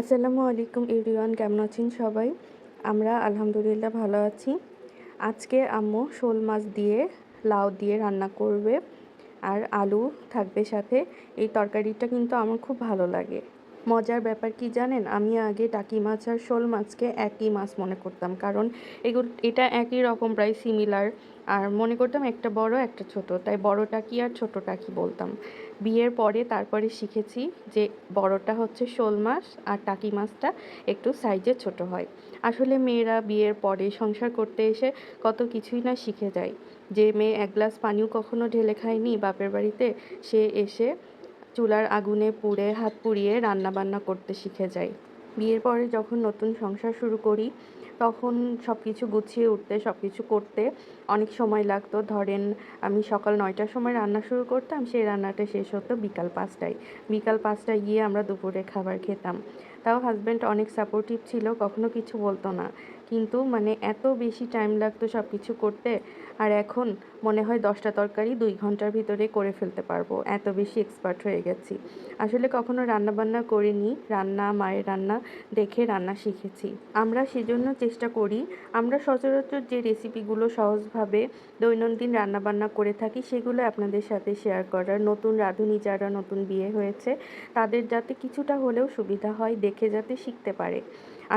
আসসালামু আলাইকুম ইউরিয়ান কেমন আছেন সবাই? আমরা আলহামদুলিল্লাহ ভালো আছি। আজকে আম্মু শোল মাছ দিয়ে, লাউ দিয়ে রান্না করবে আর আলু থাকবে সাথে। এই তরকারিটা কিন্তু আমার খুব ভালো লাগে। মজার ব্যাপার কি জানেন? আমি আগে টাকি মাছ আর শোল মাছকে একই মাছ মনে করতাম। কারণ এগুলো এটা একই রকম, প্রায় সিমিলার আর মনে করতাম একটা বড়, একটা ছোট। তাই বড় টাকি আর ছোট টাকি বলতাম। বিয়ের পরে তারপরে শিখেছি যে বড়টা হচ্ছে শোল মাছ আর টাকি মাছটা একটু সাইজে ছোট হয়। আসলে মেয়েরা বিয়ের পরে সংসার করতে এসে কত কিছুই না শিখে যায়। যে মেয়ে এক গ্লাস পানিও কখনো ঢেলে খায়নি বাপের বাড়িতে, সে এসে চুলার আগুনে পুড়ে হাত পুড়িয়ে রান্না বান্না করতে শিখে যাই। বিয়ের পরে যখন নতুন সংসার শুরু করি, তখন সব কিছু গুছিয়ে উঠতে সব কিছু করতে অনেক সময় লাগতো। ধরেন, আমি সকাল নয়টার সময় রান্না শুরু করতাম, সেই রান্নাটা শেষ হতো বিকাল পাঁচটায়। বিকাল পাঁচটায় গিয়ে আমরা দুপুরে খাবার খেতাম। তাও হাজব্যান্ড অনেক সাপোর্টিভ ছিল, কখনো কিছু বলতো না। কিন্তু মানে এত বেশি টাইম লাগতো সব কিছু করতে, আর এখন মনে হয় দশটা তরকারি দুই ঘণ্টার ভিতরে করে ফেলতে পারব, এত বেশি এক্সপার্ট হয়ে গেছি। আসলে কখনো রান্না বান্না করিনি, রান্না, মায়ের রান্না দেখে রান্না শিখেছি। আমরা সেজন্য চেষ্টা করি, আমরা সচরাচর যে রেসিপিগুলো সহজভাবে দৈনন্দিন রান্নাবান্না করে থাকি, সেগুলো আপনাদের সাথে শেয়ার করার। নতুন রাঁধুনি যারা নতুন বিয়ে হয়েছে, তাদের যাতে কিছুটা হলেও সুবিধা হয়, দেখে যাতে শিখতে পারে।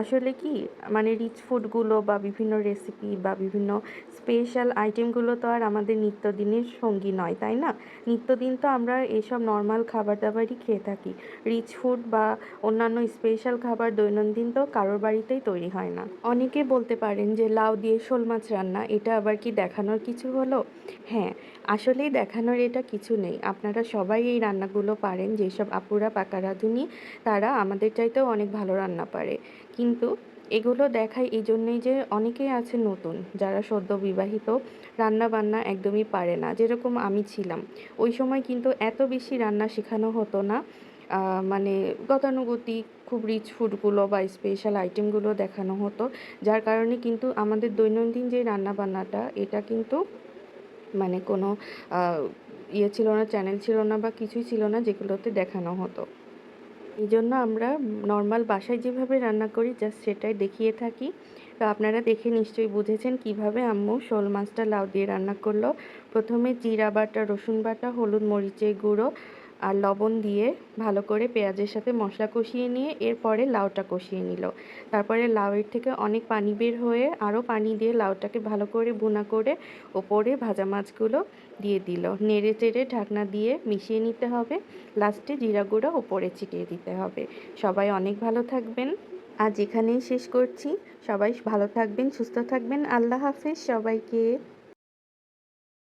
আসলে কি মানে রিচ ফুডগুলো বা বিভিন্ন রেসিপি বা বিভিন্ন স্পেশাল আইটেমগুলো তো আর আমাদের নিত্যদিনের সঙ্গী নয়, তাই না? নিত্যদিন তো আমরা এসব নর্মাল খাবার দাবারই খেয়ে থাকি। রিচ ফুড বা অন্যান্য স্পেশাল খাবার দৈনন্দিন তো কারোর বাড়িতেই তৈরি হয় না। অনেকে বলতে পারেন যে লাউ দিয়ে শোল মাছ রান্না, এটা আবার কি দেখানোর কিছু হলো? হ্যাঁ আসলেই দেখানোর এটা কিছু নেই। আপনারা সবাই এই রান্নাগুলো পারেন, যেসব আপুরা পাকা রাঁধুনি, তারা আমাদের চাইতেও অনেক ভালো রান্না পারে। কিন্তু এগুলো দেখায় এই জন্যেই যে অনেকেই আছে নতুন, যারা সদ্য বিবাহিত রান্না বান্না একদমই পারে না, যেরকম আমি ছিলাম। ওই সময় কিন্তু এত বেশি রান্না শেখানো হতো না। মানে গতানুগতিক, খুব রিচ ফুডগুলো বা স্পেশাল আইটেমগুলো দেখানো হতো, যার কারণে কিন্তু আমাদের দৈনন্দিন যে রান্না বান্নাটা এটা কিন্তু মানে কোনো ইয়ে ছিল না চ্যানেল ছিল না বা কিছুই ছিল না যেগুলোতে দেখানো হতো। এই জন্য আমরা নর্মাল বাসায় যেভাবে রান্না করি জাস্ট সেটাই দেখিয়ে থাকি। তো আপনারা দেখে নিশ্চয়ই বুঝেছেন কীভাবে আম্মু শোল মাছটা লাউ দিয়ে রান্না করল। প্রথমে জিরা বাটা, রসুন বাটা, হলুদ মরিচের গুঁড়ো আর লবণ দিয়ে ভালো করে পেঁয়াজের সাথে মশলা কষিয়ে নিয়ে এরপরে লাউটা কষিয়ে নিল। তারপরে লাউয়ের থেকে অনেক পানি বের হয়ে আরও পানি দিয়ে লাউটাকে ভালো করে বুনা করে ওপরে ভাজা মাছগুলো দিয়ে দিল। নেড়ে চেড়ে ঢাকনা দিয়ে মিশিয়ে নিতে হবে। লাস্টে জিরা গুঁড়ো ওপরে ছিটিয়ে দিতে হবে। সবাই অনেক ভালো থাকবেন। আজ এখানেই শেষ করছি। সবাই ভালো থাকবেন, সুস্থ থাকবেন। আল্লাহ হাফেজ সবাইকে।